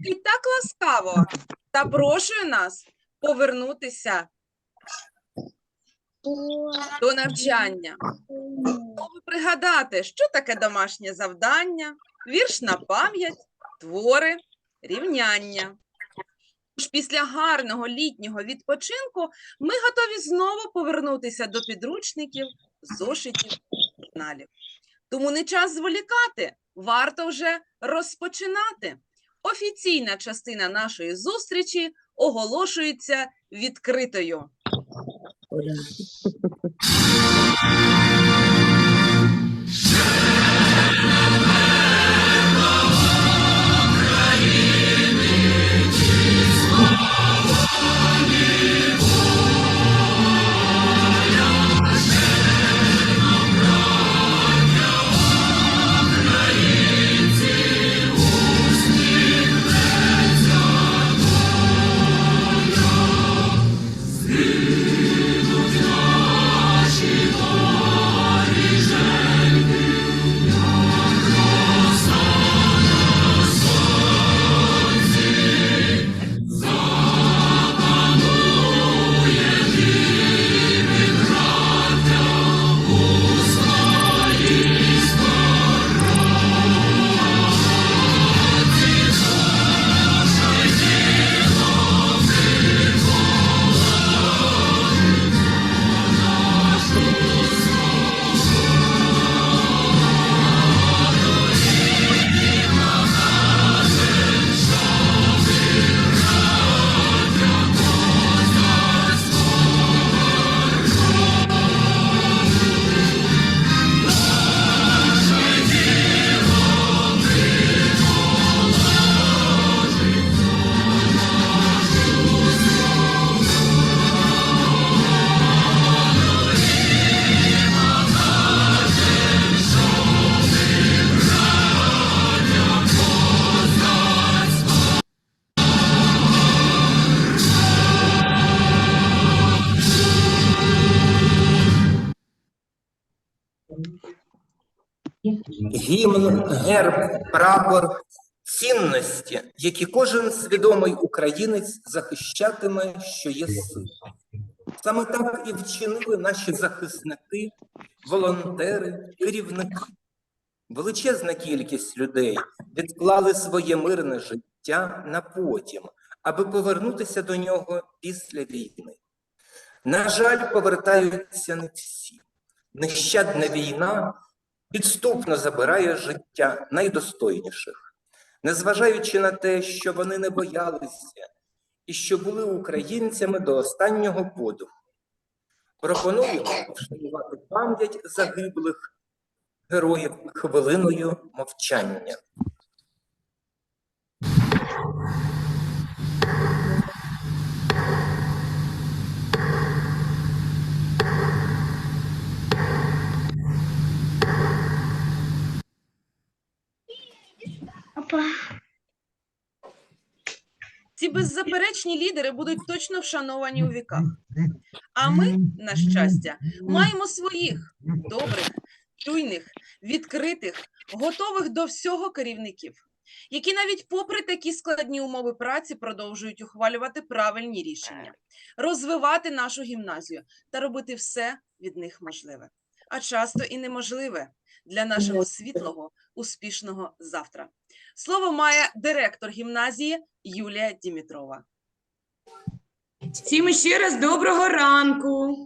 і так ласкаво запрошує нас повернутися до навчання. Знову пригадати, що таке домашнє завдання, вірш на пам'ять, твори, рівняння. Тож після гарного літнього відпочинку ми готові знову повернутися до підручників, зошитів, журналів. Тому не час зволікати, варто вже розпочинати. Офіційна частина нашої зустрічі оголошується відкритою. Гімн, герб, прапор, цінності, які кожен свідомий українець захищатиме, що є сил. Саме так і вчинили наші захисники, волонтери, керівники. Величезна кількість людей відклали своє мирне життя на потім, аби повернутися до нього після війни. На жаль, повертаються не всі. Нещадна війна підступно забирає життя найдостойніших, незважаючи на те, що вони не боялися і що були українцями до останнього подуху. Пропоную вшанувати пам'ять загиблих героїв хвилиною мовчання. Опа. Ці беззаперечні лідери будуть точно вшановані у віках. А ми, на щастя, маємо своїх добрих, чуйних, відкритих, готових до всього керівників, які навіть попри такі складні умови праці продовжують ухвалювати правильні рішення, розвивати нашу гімназію та робити все від них можливе, а часто і неможливе для нашого світлого, успішного завтра. Слово має директор гімназії Юлія Дімітрова. Всім ще раз доброго ранку.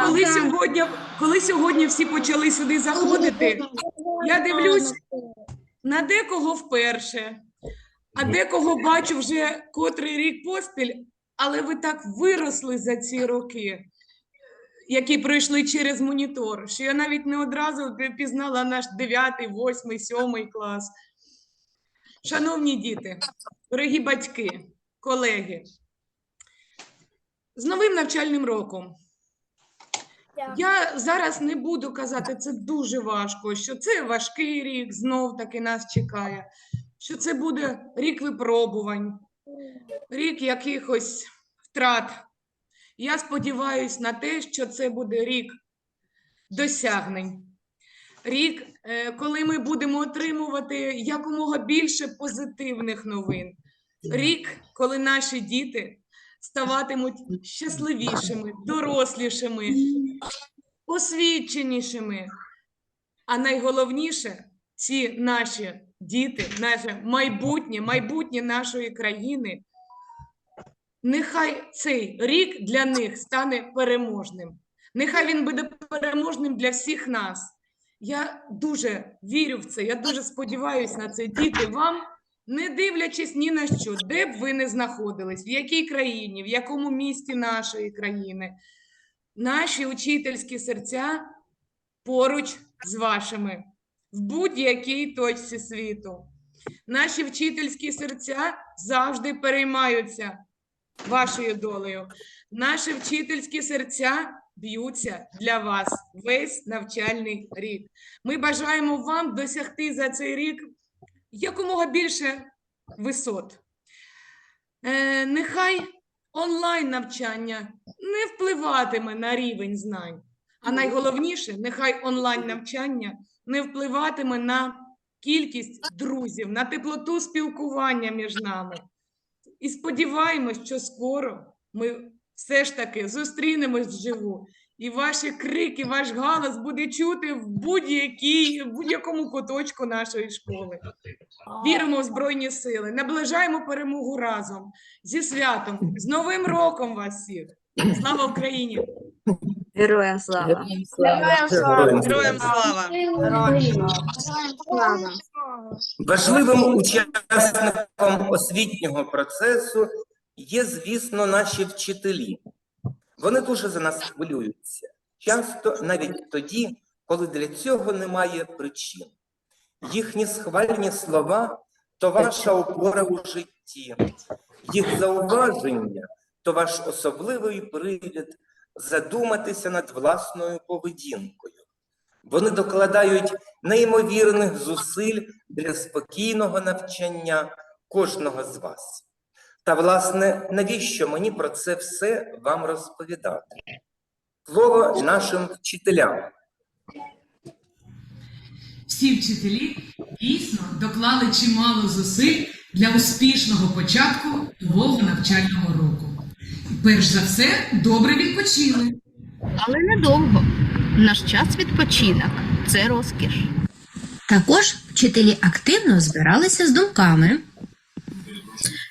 Коли сьогодні, коли сьогодні всі почали сюди заходити, я дивлюсь на декого вперше, а декого бачу вже котрий рік поспіль, але ви так виросли за ці роки, які пройшли через монітор, що я навіть не одразу пізнала наш 9, 8, 7 клас. Шановні діти, дорогі батьки, колеги, з новим навчальним роком. Я зараз не буду казати, це дуже важко, що це важкий рік, знов таки нас чекає, що це буде рік випробувань, рік якихось втрат. Я сподіваюся на те, що це буде рік досягнень. рік, е, коли ми будемо отримувати якомога більше позитивних новин. Рік, коли наші діти ставатимуть щасливішими, дорослішими, освіченішими. А найголовніше, ці наші діти, наше майбутнє, майбутнє нашої країни, нехай цей рік для них стане переможним. Нехай він буде переможним для всіх нас. Я дуже вірю в це, я дуже сподіваюся на це. Діти, вам, не дивлячись ні на що, де б ви не знаходились, в якій країні, в якому місті нашої країни, наші учительські серця поруч з вашими в будь-якій точці світу. Наші вчительські серця завжди переймаються вашою долею. Наші вчительські серця б'ються для вас весь навчальний рік. Ми бажаємо вам досягти за цей рік якомога більше висот. Е, нехай онлайн навчання не впливатиме на рівень знань. А найголовніше, нехай онлайн навчання не впливатиме на кількість друзів, на теплоту спілкування між нами. І сподіваємось, що скоро ми все ж таки зустрінемось вживу, і ваші крики, ваш галас буде чути в будь-якій, в будь-якому куточку нашої школи. Віримо в Збройні Сили, наближаємо перемогу разом зі святом, з Новим роком вас всіх! Слава Україні! Героям слава! Героям слава! Героям слава. Слава. Важливим учасником освітнього процесу є, звісно, наші вчителі. Вони дуже за нас хвилюються, часто навіть тоді, коли для цього немає причин. Їхні схвальні слова то ваша опора у житті, їх зауваження то ваш особливий привід задуматися над власною поведінкою. Вони докладають неймовірних зусиль для спокійного навчання кожного з вас. Та, власне, навіщо мені про це все вам розповідати? Слово нашим вчителям. Всі вчителі дійсно доклали чимало зусиль для успішного початку нового навчального року. Перш за все, добре відпочили. Але недовго. Наш час відпочинок це розкіш. Також вчителі активно збиралися з думками.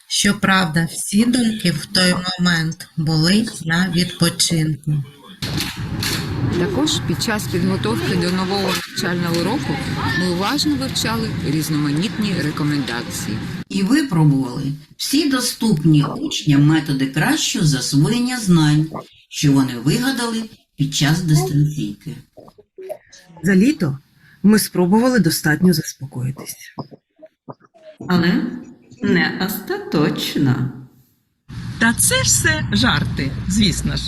Щоправда, всі думки в той момент були на відпочинку. Також під час підготовки до нового навчального року ми уважно вивчали різноманітні рекомендації. І випробували всі доступні учням методи кращого засвоєння знань, що вони вигадали під час дистанційки. За літо ми спробували достатньо заспокоїтись. Але не остаточно. Та це ж все жарти, звісно ж.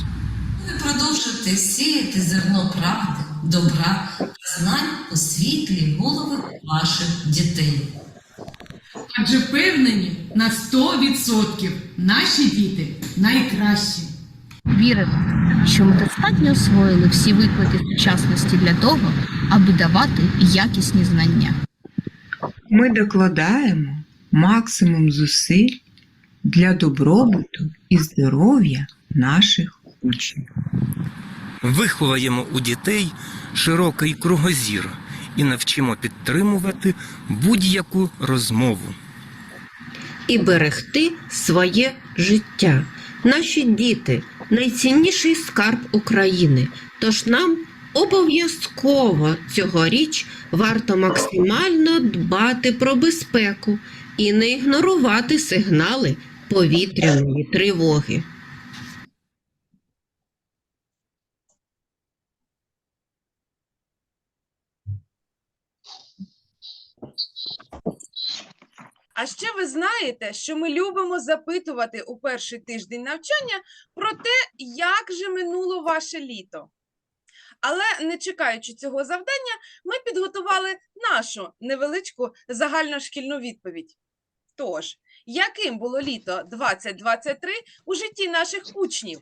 Продовжуйте сіяти зерно правди, добра та знань у світлі голови ваших дітей. Адже впевнені на 100% наші діти найкращі. Віримо, що ми достатньо освоїли всі виклики сучасності для того, аби давати якісні знання. Ми докладаємо максимум зусиль для добробуту і здоров'я наших учнів. Виховаємо у дітей широкий кругозір і навчимо підтримувати будь-яку розмову. І берегти своє життя. Наші діти найцінніший скарб України. Тож нам обов'язково цьогоріч варто максимально дбати про безпеку і не ігнорувати сигнали повітряної тривоги. А ще ви знаєте, що ми любимо запитувати у перший тиждень навчання про те, як же минуло ваше літо. Але не чекаючи цього завдання, ми підготували нашу невеличку загальношкільну відповідь. Тож, яким було літо 2023 у житті наших учнів?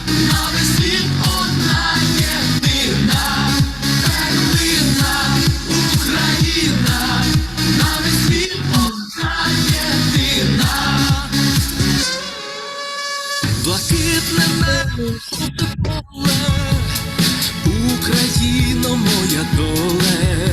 Жовте поле, Україно, моя доле,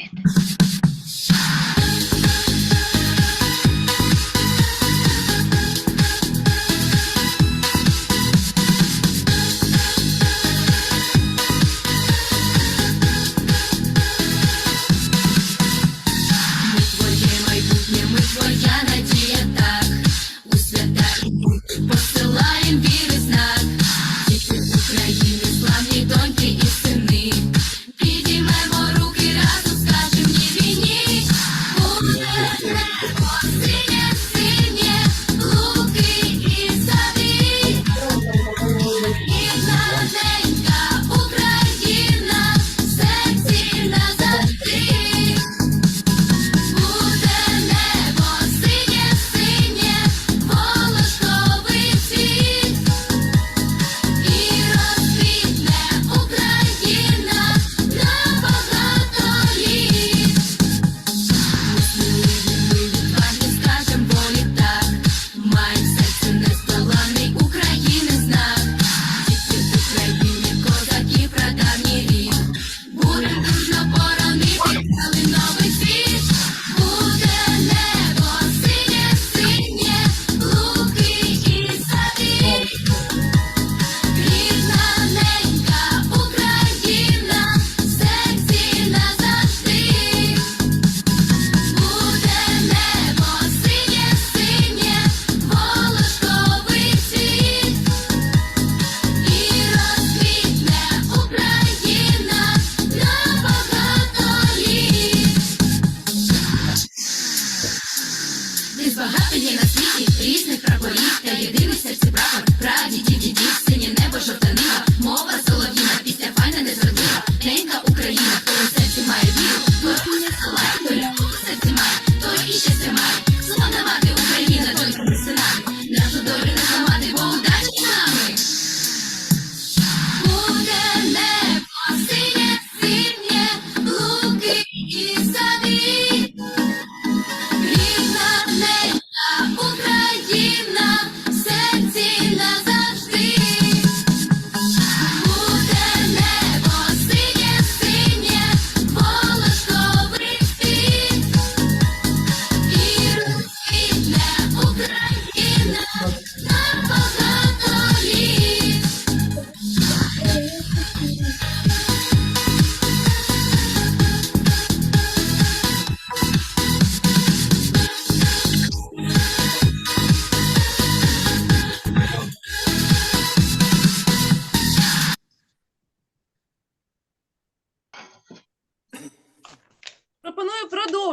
it.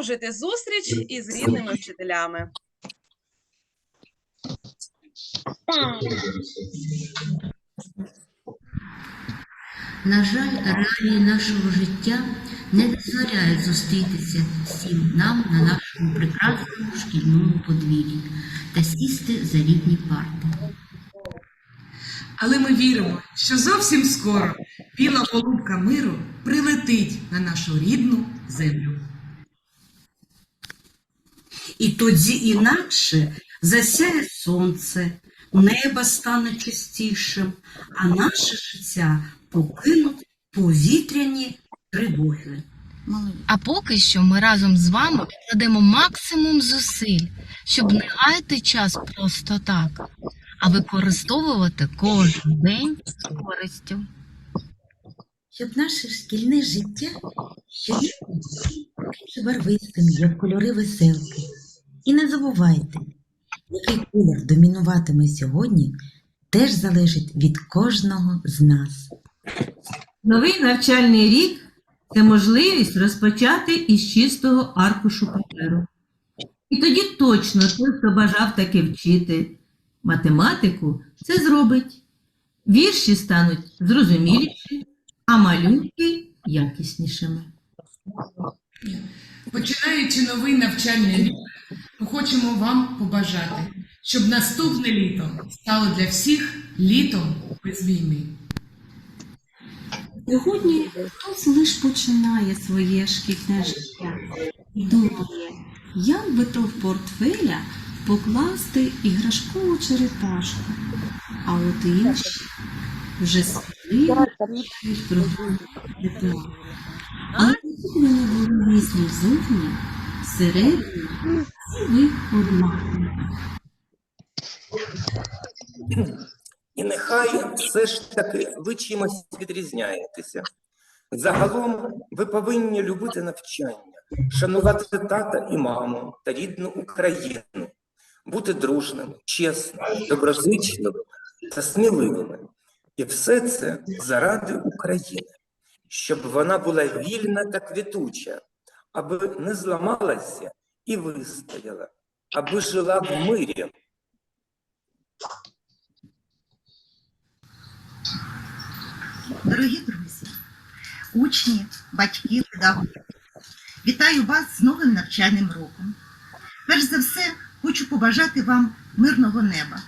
Продовжуйте зустріч із рідними вчителями. На жаль, реалії нашого життя не дозволяють зустрітися всім нам на нашому прекрасному шкільному подвір'ї та сісти за рідні парти. Але ми віримо, що зовсім скоро біла голубка миру прилетить на нашу рідну землю. І тоді інакше засяє сонце, небо стане чистішим, а наше життя покинуть повітряні тривоги. А поки що ми разом з вами прикладемо максимум зусиль, щоб не гаяти час просто так, а використовувати кожен день з користю. Щоб наше шкільне життя було більш барвистим, як кольори веселки. І не забувайте, який колір домінуватиме сьогодні, теж залежить від кожного з нас. Новий навчальний рік це можливість розпочати із чистого аркушу паперу. І тоді точно той, хто бажав таки вчити математику, це зробить. Вірші стануть зрозуміліші, а малюнки якіснішими. Починаючи новий навчальний рік, ми хочемо вам побажати, щоб наступне літо стало для всіх літом без війни. Сьогодні хтось лиш починає своє шкільне життя і думає, як би то в портфеля покласти іграшкову черепашку. А от інші вже сміливо мріють про тепло. Але вони були різні зовні, всередині ви однакові. І нехай все ж таки ви чимось відрізняєтеся. Загалом ви повинні любити навчання, шанувати тата і маму та рідну Україну, бути дружними, чесними, доброзичливими та сміливими. І все це заради України, щоб вона була вільна та квітуча, аби не зламалася і вистояла, аби жила в мирі. Дорогі друзі, учні, батьки, педагоги, вітаю вас з новим навчальним роком. Перш за все, хочу побажати вам мирного неба.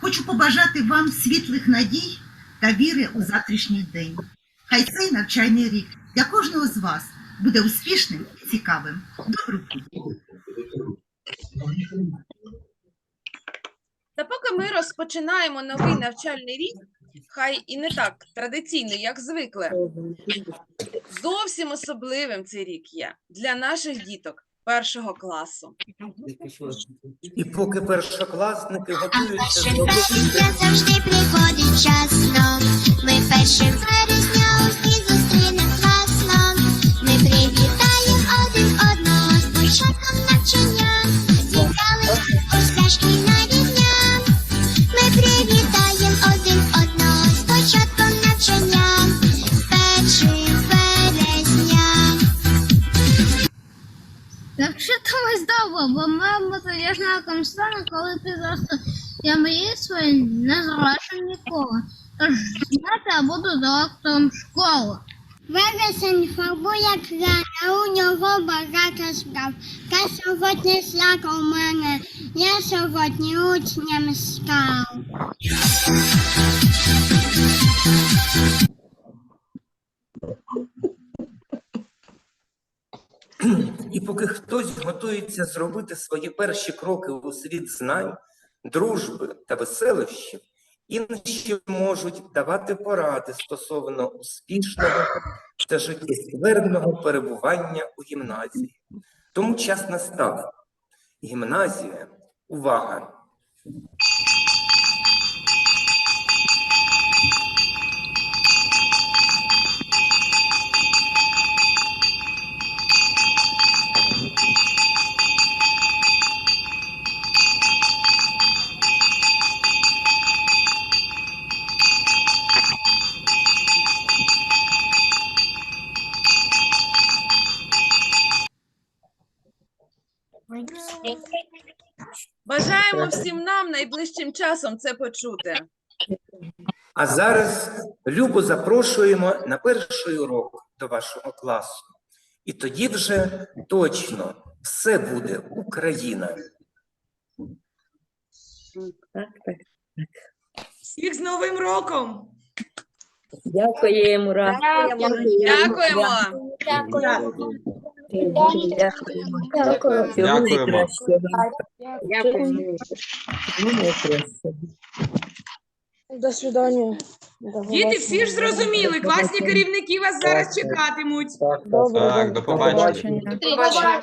Хочу побажати вам світлих надій та віри у завтрашній день. Хай цей навчальний рік для кожного з вас буде успішним і цікавим. Добру путь! Та поки ми розпочинаємо новий навчальний рік, хай і не так традиційно, як звикли, зовсім особливим цей рік є для наших діток першого класу. І поки першокласники готуються Першим до завжди приходить вчасно. Ми першим березня Якщо тобі здобув, бо мама тоді знаком стане, коли підросту. Я мрії свої не залишу ніколи. Тож знати я буду директором школи. Вересень фарбує края, у нього багато справ. Та сьогодні свято у мене, я сьогодні учням став. І поки хтось готується зробити свої перші кроки у світ знань, дружби та веселощів, інші можуть давати поради стосовно успішного та життєствердного перебування у гімназії. Тому час настав. Гімназія, увага! Найближчим часом це почути. А зараз Любу запрошуємо на перший урок до вашого класу. І тоді вже точно все буде Україна. Так, так, так. Всіх з Новим роком! Дякуємо, Ра. Дякуємо. Дякую. Дякуємо. Дякуємо. До свидання. Діти, всі ж зрозуміли, класні керівники вас зараз чекатимуть. Так, до побачення. Побачення.